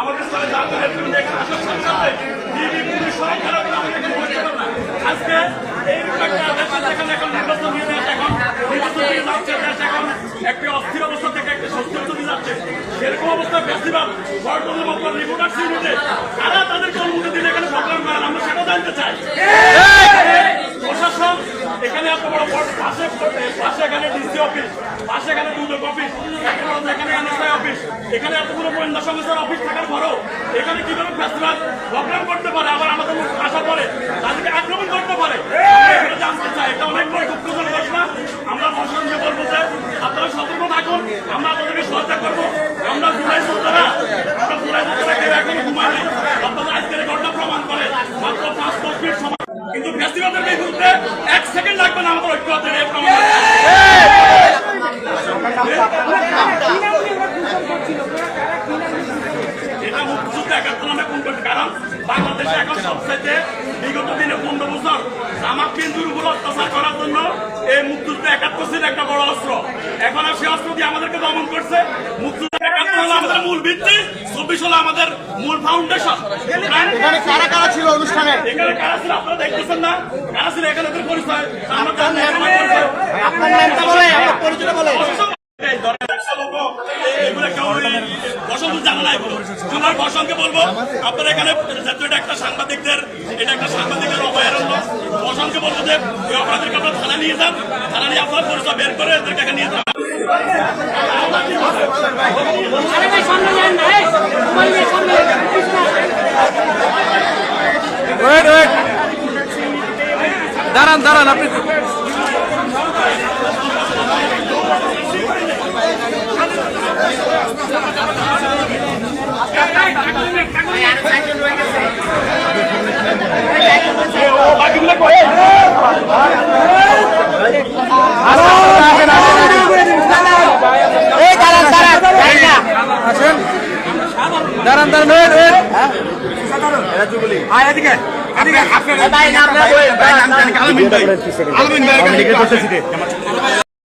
আমাদের সাথে না। আজকে এই একটা দেশ যেখানে এখন নির্বাচন দেশ এখন নির্বাচন অস্থির অবস্থা থেকে একটি অবস্থা যাচ্ছে। সেরকম অবস্থা ফেস্টিভ্যাল বর্তমান মতো রিপোর্টার ইউনিটে তারা তাদেরকে অনুমতি দিলে এখানে প্রোগ্রাম করেন, আমরা সেটা জানতে চাই। এখানে এত বড় পাশে পাশে এখানে ডিসি অফিস পাশে এখানে দুদক অফিস এখানে এনএসআই অফিস এখানে এতগুলো গোয়েন্দা সংস্থার অফিস থাকার পরেও এখানে কীভাবে ফেস্টিভ্যাল প্রোগ্রাম করতে পারে? আবার আমাদের আসার পরে তাদেরকে আক্রমণ করতে পারে? জানতে চাই। এটা অনেক বড় গুপ্তধন ঘটনা। আমরা প্রশাসনকে বলব যে আপনারা সতর্ক থাকুন। আমরা আপনাদেরকে সহায়তা করব। আমরা জুলাই যোদ্ধারা আমরা জুলাই কেউ এখন ঘুমাই নাই। আপনাদের আজকের ঘটনা প্রমাণ করে মাত্র পাঁচ দশ মিনিট সময়। কিন্তু ফেস্টিভ্যালের বিরুদ্ধে এটা মুক্তিযুদ্ধ একাত্তর নামে কোন কারণ বাংলাদেশে এখন সবচাইতে বিগত দিনে পনেরো বছর জামাত বিন্দুর অত্যাচার করার জন্য এই মুক্তিযুদ্ধ একাত্তর ছিল একটা বড় অস্ত্র। এখন আর সে অস্ত্র দিয়ে আমাদেরকে দমন করছে। মুক্তিযুদ্ধ একাত্তর হলো আমাদের মূল ভিত্তি চব্বিশ হলো আমাদের মূল ফাউন্ডেশন এখানে কারা কারা ছিল অনুষ্ঠানে? এখানে কারা ছিল আপনারা দেখতেছেন না? কারা ছিল এখানে পরিচয়? আপনার নামটা বলে আপনার পরিচয় বলে। বলব আপনারা এখানে এটা একটা সাংবাদিকদের এটা একটা সাংবাদিকের অভয়ারণ্য বসন্তকে বলব যে অপরাধীকে আপনারা থানা নিয়ে যান। থানা নিয়ে আপনার পরিচয় বের করে এদেরকে নিয়ে যান। দাঁড়ান দাঁড়ান আপনি এই দাঁড়ান দাঁড়ান যাই না আসেন দাঁড়ান